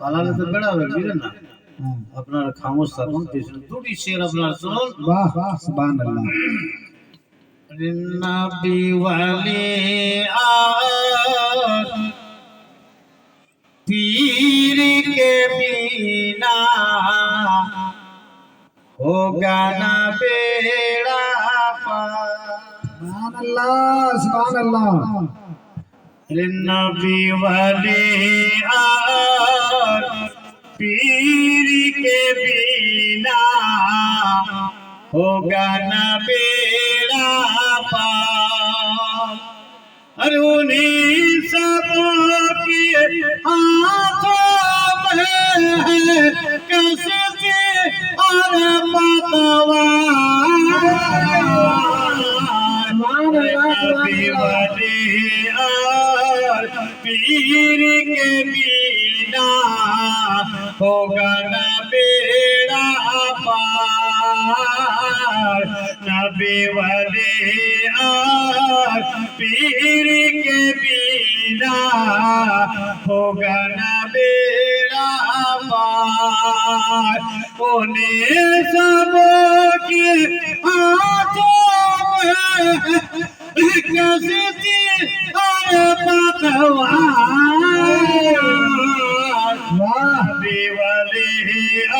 পালালে তো বেড়াবে বুঝলেন না আপনার খামোশ থাকুন পেছনে দুটি শের আপনার শুনুন वाह वाह सुभान अल्लाह नबी वाले और पीर के बिना होगा ना बेड़ा पार सुभान अल्लाह सुभान अल्लाह नबी वाले और पीर के बिना होगा न बेड़ा पार अरे उन्हीं सबों की हाथों में कसती और पतवार और पीर के बिना होगा न बेड़ा पार नबी वाले और पीर के बिना होगा न बेड़ा पार उन्हें सबों की हाथों में কাশেতে আর পাতওয়ার দেওয়ালে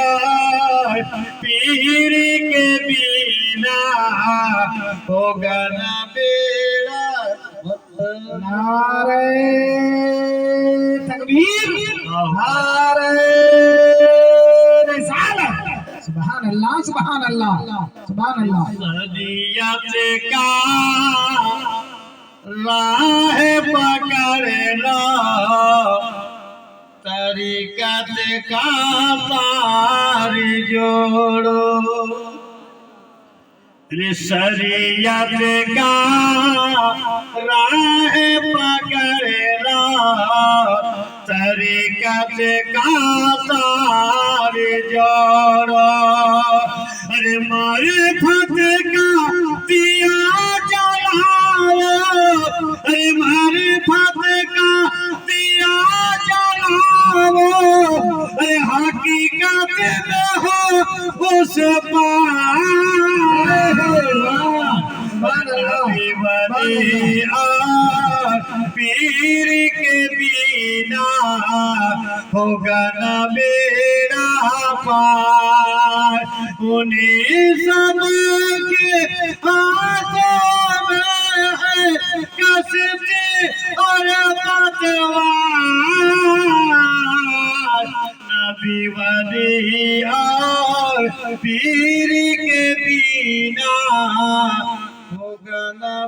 আয় পীর কে বিনা হোগা सुभान अल्लाह सुभान अल्लाह सुभान अल्लाह सदियत का राह पकड़ना, तरीकत का तार जोड़ो। शरीयत का राह पकड़ना তরিকাতে কাতার জড়। রে মারে ফাতে কা পিয়া জড়াও রে মারে ফাতে কা পিয়া জড়াও রে হাকিকাতে মে হো উস পার পীরি पीर के बिना होगा न बेड़ा पार उन्हीं सब के हाथों में है कसते और पतवार नबी वाली और पीर के बिना होगा न